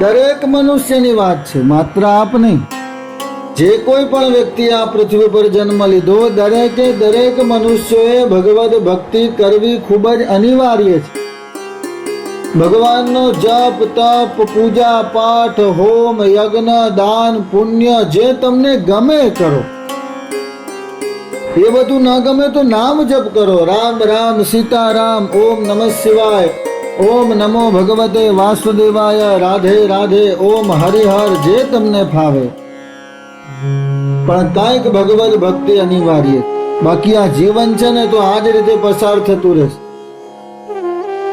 દરેક મનુષ્યની વાત છે, માત્ર આપ નહીં. જે કોઈ પણ વ્યક્તિ આ પૃથ્વી પર જન્મ લીધો, દરેકે દરેક મનુષ્યોએ ભગવદ ભક્તિ કરવી ખૂબ જ અનિવાર્ય છે. ભગવાનનો જપ, તપ, પૂજા, પાઠ, હોમ, યજ્ઞ, દાન, પુણ્ય જે તમને ગમે કરો. એ બધું ના ગમે તો નામ જપ કરો. રામ રામ સીતારામ, ઓમ નમઃ શિવાય. ઓમ નમો ભગવતે વાસુદેવાય, રાધે રાધે, ઓમ હરિહર, જે તમને ફાવે. પણ કાંઈક ભગવદ ભક્તિ અનિવાર્ય. બાકી આ જીવન છે ને તો આ જ રીતે પસાર થતું રહેશે.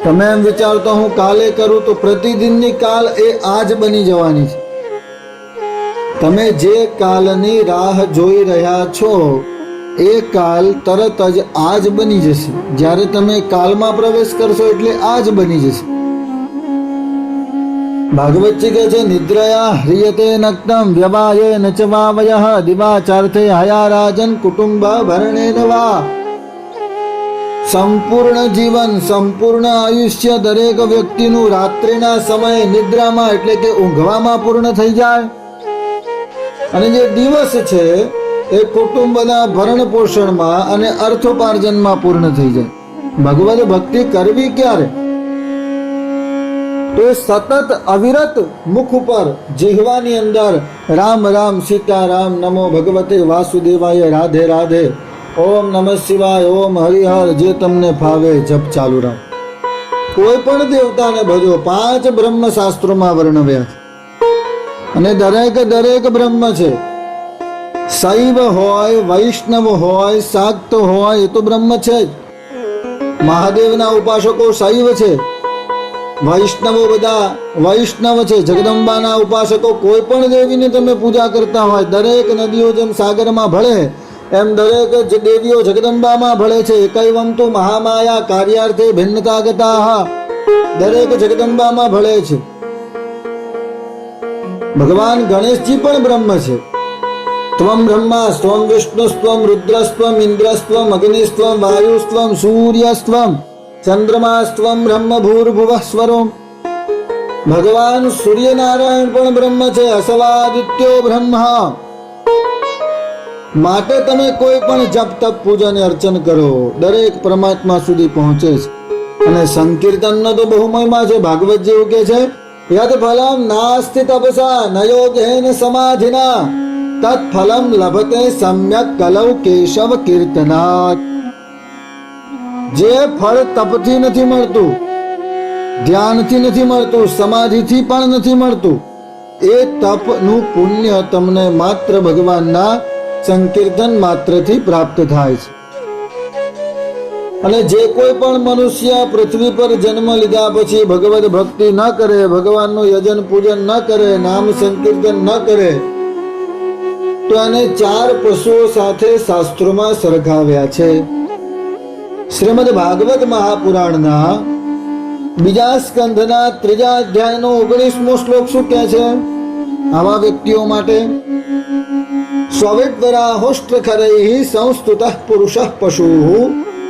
તમે એમ વિચારતો હું કાલે કરું તો પ્રતિદિનની કાલ એ આજ બની જવાની છે. તમે જે કાલની રાહ જોઈ રહ્યા છો એ કાલ તરત જ આજ બની જશે. જ્યારે તમે કાલમાં પ્રવેશ કરશો એટલે આજ બની જશે. ભાગવતજી કહે છે, નિદ્રયા હ્રિયતે નક્તમ વ્યવાયે નચવાવય દિવાચાર્થે હયા રાજન કુટુંબ ભરણે નવા સંપૂર્ણ જીવન, સંપૂર્ણ આયુષ્ય દરેક વ્યક્તિનું રાત્રિના સમયે નિદ્રામાં એટલે કે ઊંઘવામાં પૂર્ણ થઈ જાય. અને જે દિવસ છે એ કુટુંબના ભરણ પોષણમાં અને અર્થોપાર્જનમાં પૂર્ણ થઈ જાય. ભગવદ ભક્તિ કરવી ક્યારે? તો સતત અવિરત મુખ ઉપર જીહવાની અંદર રામ રામ સીતારામ નમો ભગવતે વાસુદેવાય રાધે રાધે. ઓમ નમઃ શિવાય, ઓમ હરિહર, જે તમને ફાવે જપ ચાલુ રાખ. કોઈ પણ દેવતાને ભજો, પાંચ બ્રહ્મ શાસ્ત્રોમાં વર્ણવ્યા અને દરેક દરેક બ્રહ્મ છે. શૈવ હોય, વૈષ્ણવ હોય શાક્ત હોય, એ તો બ્રહ્મ છે જ. મહાદેવના ઉપાસકો શૈવ છે. વૈષ્ણવો બધા વૈષ્ણવ છે. જગદંબાના ઉપાસકો કોઈ પણ દેવીની તમે પૂજા કરતા હોય, દરેક નદીઓ જેમ સાગરમાં ભળે, એમ દરેક દેવીઓ જગદંબામાં ભળે છે. એકૈવમ તો મહામાયા કાર્યાર્થે ભિન્નતા ગતા દરેક જગદંબામાં ભળે છે. ભગવાન ગણેશજી પણ બ્રહ્મ છે. ત્વમ બ્રહ્મા સ્વમ વિષ્ણુસ્ત્વમ રુદ્રસ્ત્વમ ઇન્દ્રસ્ત્વમ અગ્નિસ્ત્વમ વાયુસ્ત્વમ સૂર્યસ્ત્વમ ચંદ્રમાસ્ત્વમ બ્રહ્મ ભૂર્ભુવ સ્વરો ભગવાન સૂર્યનારાયણ પણ બ્રહ્મ છે અસવાદિત્યો બ્રહ્મ માટે તમે કોઈ પણ જપ તપ પૂજન અર્ચન કરો દરેક પરમાત્મા સુધી પહોંચે છે અને સંકીર્તનનો તો બહુ મહિમા છે, ભાગવત જેવું કે છે, યદ ફલમ નાસ્તિ તપસા ન યોગેન સમાધિના। તત ફલમ લભતે સમ્યક કલવ કેશવ કીર્તનાથ જે ફળ તપથી નથી મળતું ધ્યાનથી નથી મળતું સમાધિથી પણ નથી મળતું એ તપનું પુણ્ય તમને માત્ર ભગવાનના સંકીર્તન માત્રથી પ્રાપ્ત થાય છે અને જે કોઈ પણ મનુષ્ય પૃથ્વી પર જન્મ લીધા પછી ભગવત ભક્તિ ન કરે, ભગવાનનું યજન પૂજન ન કરે, નામ સંકીર્તન ન કરે તો આને ચાર પશુઓ સાથે શાસ્ત્રોમાં સરખાવ્યા છે. શ્રીમદ ભાગવત મહાપુરાણના બીજા સ્કંધના ત્રીજા અધ્યાયનો ઓગણીસમો શ્લોક શું કહે છે? આવા વ્યક્તિઓ માટે સ્વવિદ્વરાહોષ્ટ્ર ખરૈ સંસ્તુત પુરુષ પશુ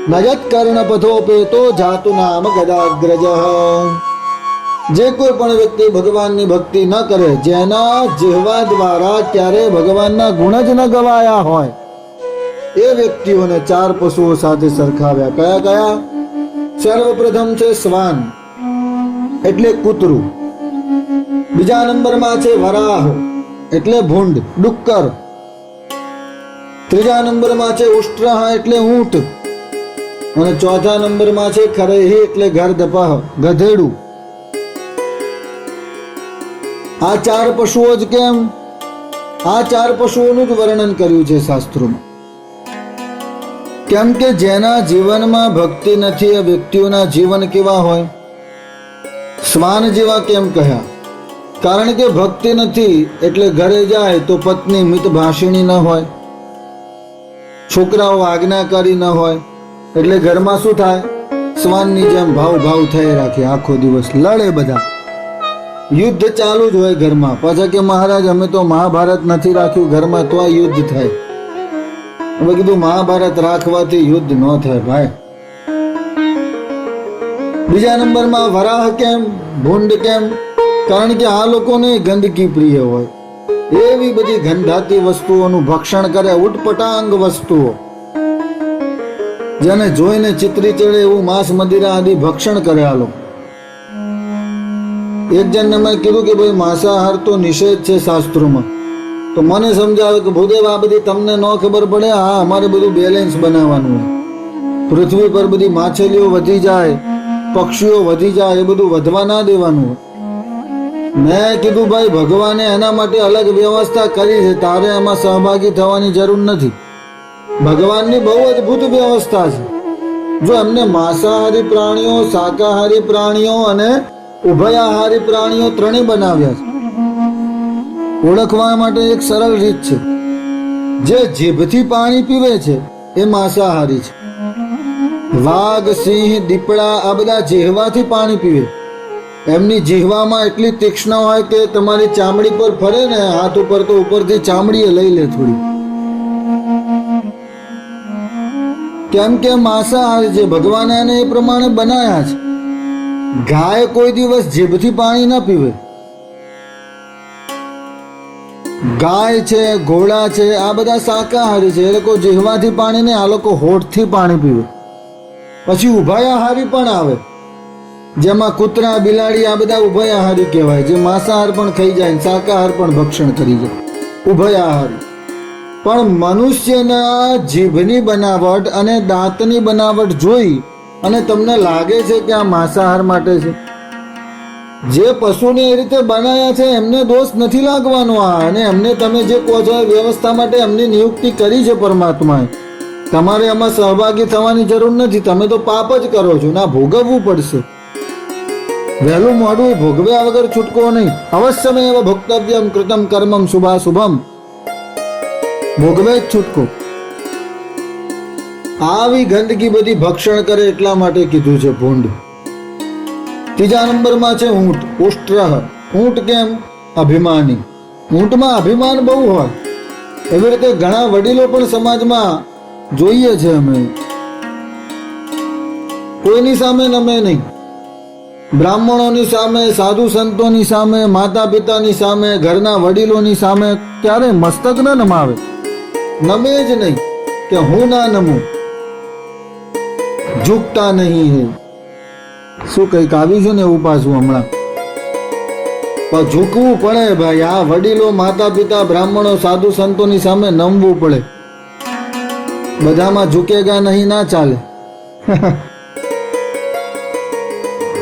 નયત કર્ણપથોપેતો જાતુ નામ ગદાગ્રજ. જે કોઈ પણ વ્યક્તિ ભગવાનની ભક્તિ ન કરે, જેના જેવા દ્વારા ક્યારે ભગવાનના ગુણ જ ન ગવાયા હોય, એ વ્યક્તિઓને ચાર પશુઓ સાથે સરખાવ્યા. કયા કયા? સર્વપ્રથમ છે શ્વાન, એટલે કૂતરું. બીજા નંબરમાં છે વરાહ, એટલે ભૂંડ, ડુક્કર. ત્રીજા નંબરમાં છે ઉષ્ટ્રહ, એટલે ઊંટ. અને ચોથા નંબરમાં છે ખરેહી, એટલે ઘર દપાહ ગધેડું. આ ચાર પશુઓ જ કેમ? આ ચાર પશુઓનું જ વર્ણન કર્યું છે શાસ્ત્રોમાં. કેમ કે જેના જીવનમાં ભક્તિ નથી, એ વ્યક્તિઓના જીવન કેવા હોય? શ્વાન જેવા કેમ કહ્યા? કારણ કે ભક્તિ નથી, એટલે ઘરે જાય તો પત્ની મિતભાષિણી ન હોય. છોકરાઓ આજ્ઞાકારી ન હોય. એટલે ઘરમાં શું થાય? શ્વાનની જેમ ભાવ ભાવ થઈ રાખે, આખો દિવસ લડે બધા. યુદ્ધ ચાલુ જ હોય ઘરમાં. પાછા કે મહારાજ, અમે તો મહાભારત નથી રાખ્યું, ઘરમાં તો આ યુદ્ધ થાય. હવે કીધું, મહાભારત રાખવાથી યુદ્ધ ન થાય ભાઈ. બીજા નંબરમાં, વરાહ કેમ? ભૂંડ કેમ? કારણ કે આ લોકોને ગંદકી પ્રિય હોય. એવી બધી ગંધાતી વસ્તુઓનું ભક્ષણ કરે ઉટપટાંગ વસ્તુઓ. જેને જોઈને ચિત્રી ચડે એવું માંસ મદિરા આદિ ભક્ષણ કરે આ લોકો. એક જણને મેં કીધું કે ભાઈ માંસાહાર તો નિષેધ છે શાસ્ત્રોમાં. તો મને સમજાવે કે ભૂદેવ, આ બધી તમને ન ખબર પડે હા અમારે બધું બેલેન્સ બનાવવાનું હોય પૃથ્વી પર બધી માછલીઓ વધી જાય, પક્ષીઓ વધી જાય, એ બધું વધવા ના દેવાનું હોય. મેં કીધું, ભાઈ, ભગવાને એના માટે અલગ વ્યવસ્થા કરી છે, તારે એમાં સહભાગી થવાની જરૂર નથી. ભગવાનની બહુ અદ્ભુત વ્યવસ્થા છે. જો એમને માંસાહારી પ્રાણીઓ, શાકાહારી પ્રાણીઓ અને ઉભયાહારી પ્રાણીઓ ત્રણેય બનાવ્યા છે. ઓળખવા માટે એક સરળ રીત છે. જે જીભથી પાણી પીવે છે, એ માંસાહારી છે. વાઘ, સિંહ, દીપડા આ બધા જીહવાથી પાણી પીવે. એમની જીહવામાં એટલી તીક્ષ્ણ હોય કે તમારી ચામડી પર ફરે ને હાથ ઉપર તો ઉપરથી ચામડીએ લઈ લે થોડી. કેમ કે માંસાહારી છે ભગવાને એને એ પ્રમાણે બનાયા છે. ગાય કોઈ દિવસ જીભથી પાણી ન પીવે. ગાય છે, ઘોડા છે, આ બધા શાકાહારી છે. એ લોકો જીહવાથી પાણી ને આ લોકો હોઠથી પાણી પીવે. પછી ઉભયાહારી પણ આવે. જેમાં કૂતરા, બિલાડી, આ બધા ઉભયાહારી કહેવાય. જે માંસાહાર પણ ખાઈ જાય શાકાહાર પણ ભક્ષણ કરી જાય. ઉભયાહારી. પણ મનુષ્યના જીભની બનાવટ અને દાંતની બનાવટ જોઈ અને તમને લાગે છે કે આ માંસાહાર માટે છે. જે પશુને એ રીતે બનાવ્યા છે, એમને દોષ નથી લાગવાનો આ. અને એમને તમે જે કહો છો એ વ્યવસ્થા માટે એમની નિયુક્તિ કરી છે પરમાત્માએ. તમારે એમાં સહભાગી થવાની જરૂર નથી. તમે તો પાપ જ કરો છો. ના, ભોગવવું પડશે. વહેલું મોડું ભોગવ્યા વગર છૂટકો નહીં. અવશ્યમેવ ભોક્તવ્યમ કૃતમ કર્મમ શુભા શુભમ ભોગવે જ છૂટકો. આવી ગંદકી બધી ભક્ષણ કરે એટલા માટે કીધું છે ભૂંડ. ત્રીજા નંબરમાં છે ઊંટ. ઉષ્ટ્ર ઊંટ કેમ? અભિમાની. ઊંટમાં અભિમાન બહુ હોય. એવી રીતે ઘણા વડીલો પણ સમાજમાં જોઈએ છે અમે. કોઈની સામે નમે નહીં. બ્રાહ્મણોની સામે, સાધુ સંતોની સામે માતા પિતાની સામે, ઘરના વડીલોની સામે ક્યારે મસ્તક ન નમાવે. નમે જ નહીં કે હું ના નમું. ઝૂકતા નહીં હે. શું કંઈક આવી છે ને એવું પાછું હમણાં? પણ ઝૂકવું પડે ભાઈ. આ વડીલો માતા પિતા બ્રાહ્મણો, સાધુ સંતોની સામે નમવું પડે. બધામાં ઝૂકેગા નહીં, ના ચાલે.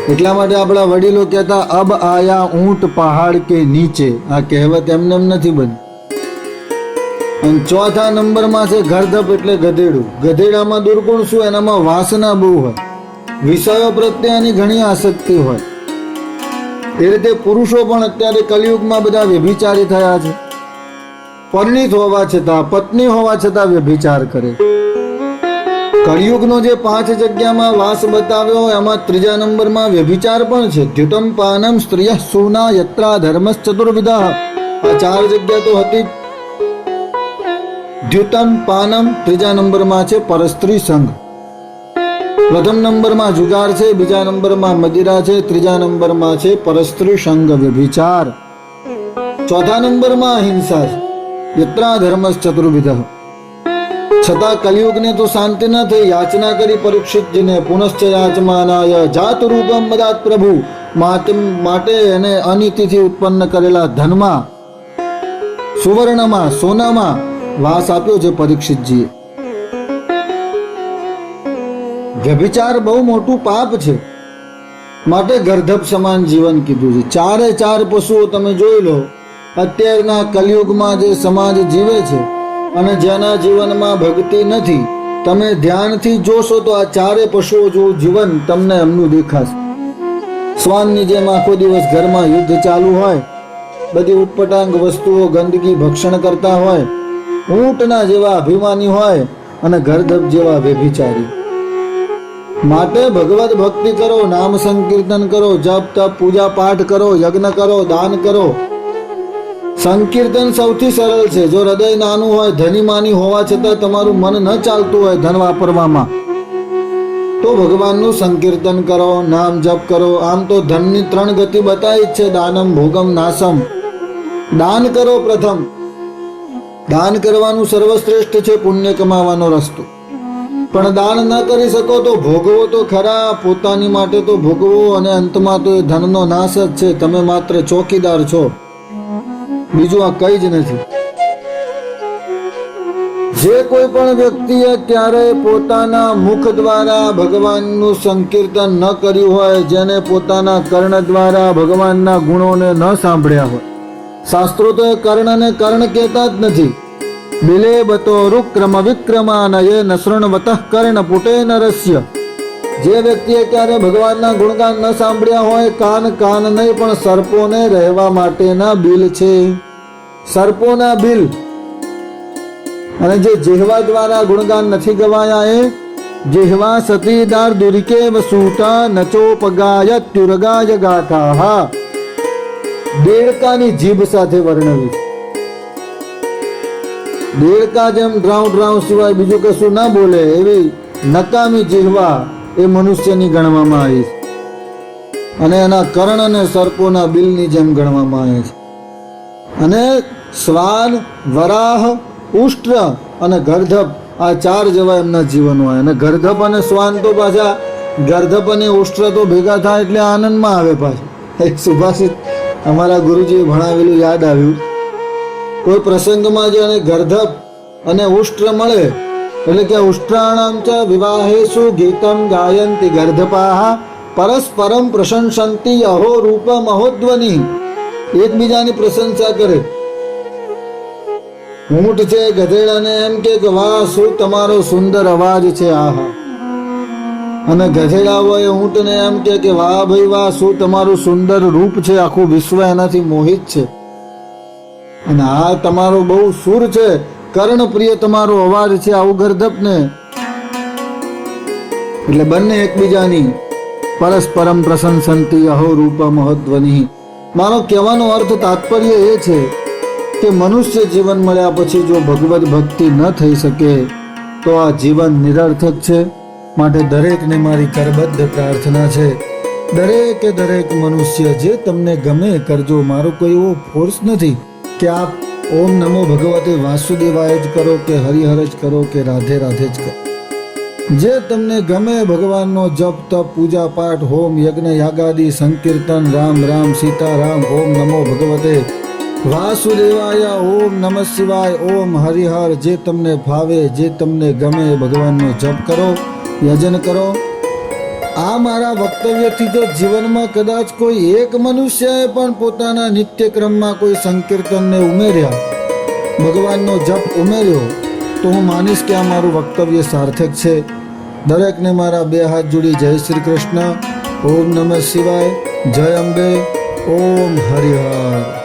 એટલા માટે આપણા વડીલો કહેતા, અબ આયા ઊંટ પહાડ કે નીચે. આ કહેવત એમને એમ નથી બની. અને ચોથા નંબરમાં છે ગરધપ એટલે ગધેડું. ગધેડામાં દુર્ગુણ શું? એનામાં વાસના બહુ હોય. વિષયો પ્રત્યે એની ઘણી આસક્તિ હોય. એ રીતે પુરુષો પણ અત્યારે કલયુગમાં બધા વ્યભિચારી થયા છે. પરિણિત હોવા છતાં, પત્ની હોવા છતાં વ્યભિચાર કરે. કળિયુગનો જે પાંચ જગ્યામાં વાસ બતાવ્યો એમાં ત્રીજા નંબરમાં વ્યભિચાર પણ છે. દ્યુતમ પાનમ સ્ત્રિય સુના યત્રા ધર્મસ ચતુર્વિધા આ ચાર જગ્યા તો હતી દ્યુતમ પાનમ ત્રીજા નંબરમાં છે પરસ્ત્રી સંઘ. પ્રથમ નંબરમાં જુગાર છે, બીજા નંબરમાં મદિરા છે, ત્રીજા નંબરમાં છે પરસ્ત્રી સંઘ વ્યભિચાર. ચોથા નંબરમાં અહિંસા યત્રા ધર્મ ચતુર્વિધ. છતાં કલયુગને તો શાંતિ ન થઈ, યાચના કરી પરીક્ષિતજીને પુનશ્ચ યાચમાનાય જાત રૂપમ મદાત પ્રભુ માટે એને અનિતિથી ઉત્પન્ન કરેલા ધનમાં, સુવર્ણમાં, સોનામાં વાસ આપ્યો છે પરીક્ષિતજીએ. વ્યભિચાર બહુ મોટું પાપ છે. માટે ગર્ધપ સમાન જીવન કીધું છે. ચારે ચાર પશુઓ તમે જોઈ લો, અત્યારના કલયુગમાં જે સમાજ જીવે છે અને જેના જીવનમાં ભક્તિ નથી, તમે ધ્યાનથી જોશો તો આ ચારે પશુઓ જો જીવન તમને એમનું દેખાશે. શ્વાનની જેમ આખો દિવસ ઘરમાં યુદ્ધ ચાલુ હોય, બધી ઉટપટાંગ વસ્તુઓ ગંદકી ભક્ષણ કરતા હોય ઊંટના જેવા અભિમાની હોય અને ગરદબ જેવા વ્યભિચારી. માટે ભગવત ભક્તિ કરો, નામ સંકીર્તન કરો, જપ તપ, પૂજા પાઠ કરો, યજ્ઞ કરો, દાન કરો. સંકીર્તન સૌથી સરળ છે. જો હૃદય નાનું હોય, ધની માની હોવા છતાં તમારું મન ન ચાલતું હોય ધન વાપરવામાં. તો ભગવાનનું સંકીર્તન કરો, નામ જપ કરો. આમ તો ધનની ત્રણ ગતિ બતાવી છે. દાનમ ભોગમ નાસમ. દાન કરો પ્રથમ. દાન કરવાનું સર્વશ્રેષ્ઠ છે, પુણ્ય કમાવાનો રસ્તો. પણ દાન ન કરી શકો તો ભોગવો તો ખરા, પોતાની માટે તો ભોગવો અને અંતમાં તો એ ધનનો નાશ જ છે. તમે માત્ર ચોકીદાર છો. બીજું આ કઈ જ નથી. જે કોઈ પણ વ્યક્તિએ ક્યારેય પોતાના મુખ દ્વારા ભગવાનનું સંકીર્તન ન કર્યું હોય, જેને પોતાના કર્ણ દ્વારા ભગવાનના ગુણોને ન સાંભળ્યા હોય શાસ્ત્રો તો કર્ણ કર્ણને કર્ણ કહેતા જ નથી. બિલે બતો રુક્રમ નસરણ શૃણવતઃ કર્ણ પુટે નરસ્ય. જે વ્યક્તિએ ક્યારે ભગવાનના ગુણગાન ન સાંભળ્યા હોય, કાન કાન નહીં, પણ સર્પોને રહેવા માટેના બિલ છે. સર્પોના બિલ. અને જે જેહવા દ્વારા ગુણગાન નથી ગવાયા એ, જેહવા સતીદાર દુરિકે વસુતા નચોપગાય ત્યુરગાય ગાથા દેડકાની જીભ સાથે વર્ણવી દેડકા જેમ ડ્રાઉ ડ્રાઉ સિવાય બીજું કશું ના બોલે, એવી નકામી જીહવા એ મનુષ્યની ગણવામાં આવી અને એના કર્ણ અને સર્પોના બિલની જેમ ગણવામાં આવે છે. અને શ્વાન વરાહ ઉષ્ટ્ર અને ગર્ધપ આ ચાર જેવા એમના જીવનો હોય. અને ગર્ધપ અને શ્વાન તો પાછા ગર્ધપ અને ઉષ્ટ્ર તો ભેગા થાય એટલે આનંદમાં આવે પાછું. એક સુભાષિત અમારા ગુરુજીએ ભણાવેલું યાદ આવ્યું. કોઈ પ્રસંગમાં જાણે ગર્ધપ અને ઉષ્ટ્ર મળે, એટલે કે ઉષ્ટ્રાણામ ચ વિવાહેશુ ગીતમ ગાયંતી ગર્ધપાહ, પરસ્પરમ પ્રશંસંતી અહો રૂપ મહોધ્વની એકબીજાની પ્રશંસા કરે. ઊંટ છે, ગધેડાને એમ કે, વાહ, શું તમારો સુંદર અવાજ છે, આહા. અને ગધેડાઓએ ઊંટને એમ કે કે વાહ ભાઈ વાહ, શું તમારું સુંદર રૂપ છે? આખું વિશ્વ એનાથી મોહિત છે. અને આ તમારો બહુ સુર છે. કર્ણપ્રિય તમારો અવાજ છે આવું ગર્ધપને. એટલે બંને એકબીજાની પરસ્પરમ પ્રશંસંતી અહો રૂપ મહત્વની. મારો કહેવાનો અર્થ તાત્પર્ય એ છે કે મનુષ્ય જીવન મળ્યા પછી જો ભગવત ભક્તિ ન થઈ શકે, તો આ જીવન નિરર્થક છે. માટે દરેકને મારી કરબદ્ધ પ્રાર્થના છે. દરેકે દરેક મનુષ્ય જે તમને ગમે કરજો. મારો કોઈ એવો ફોર્સ નથી કે આપ ઓમ નમો ભગવતે વાસુદેવાય જ કરો કે હરિહર જ કરો કે રાધે રાધે જ કરો. જે તમને ગમે ભગવાનનો જપ, તપ, પૂજા પાઠ, હોમ, યજ્ઞ, યાગાદી, સંકીર્તન, રામ રામ, સીતારામ, ઓમ નમો ભગવતે વાસુદેવાય, ઓમ નમઃ શિવાય, ઓમ હરિહર, જે તમને ભાવે જે તમને ગમે ભગવાનનો જપ કરો. યજન કરો. આ મારા વક્તવ્યથી જો જીવનમાં કદાચ કોઈ એક મનુષ્યએ પણ પોતાના નિત્યક્રમમાં કોઈ સંકીર્તનને ઉમેર્યા. ભગવાનનો જપ ઉમેર્યો. તો હું માનીશ કે આ મારું વક્તવ્ય સાર્થક છે. દરેકને મારા બે હાથ જોડી જય શ્રી કૃષ્ણ. ઓમ નમઃ શિવાય. જય અંબે. ઓમ હરિહર